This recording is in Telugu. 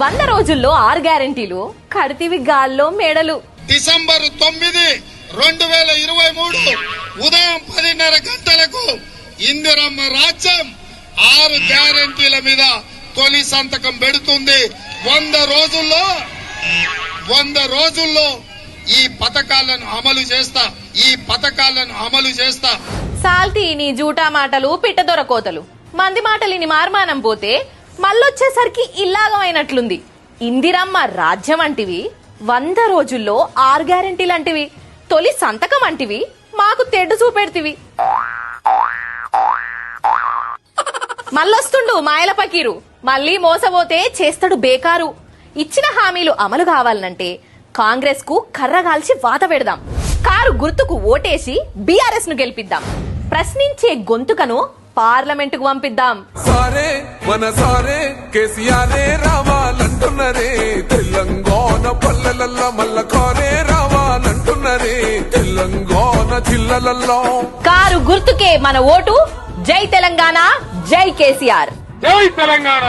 వంద రోజుల్లో ఆరు గ్యారెంటీలు కడితివి గాల్లో మేడలు. డిసెంబర్ తొమ్మిది రెండు వేల ఇరవై మూడు ఉదయం పదిన్నర గంటలకు ఇందిరమ్మ రాజ్యం ఆరు గ్యారంటీల మీద తొలి సంతకం పెడుతుంది. వంద రోజుల్లో వంద రోజుల్లో ఈ పథకాలను అమలు చేస్తా ఈ పథకాలను అమలు చేస్తా. సాల్తీ నీ జూటా మాటలు పిట్టదొర కోతలు. మంది మాటలిని మార్మానం పోతే మళ్ళొచ్చేసరికి ఇల్లాగమైనట్లుంది. ఇందిరమ్మ రాజ్యం అంటివి వంద రోజుల్లో ఆరు గ్యారెంటీ లాంటివి తొలి సంతకం అంటివి మాకు తెడ్డు చూపెడుతివి. మళ్ళొస్తుండు మాయల పకీరు మళ్ళీ మోసపోతే చేస్తాడు బేకారు. ఇచ్చిన హామీలు అమలు కావాలనంటే కాంగ్రెస్కు కర్రగాల్చి వాత పెడదాం. కారు గుర్తుకు ఓటేసి బీఆర్ఎస్ను గెలిపిద్దాం. ప్రశ్నించే గొంతుకను పార్లమెంటుకు పంపిద్దాం. సారే మన సారే కేసీఆరే రావాలంటున్నరే. తెలంగాణ పల్లెలల్లో మల్ల కారే రావాలంటున్నరే. తెలంగాణ జిల్లలల్లో. కారు గుర్తుకే మన ఓటు. జై తెలంగాణ జై కేసీఆర్. జై తెలంగాణ.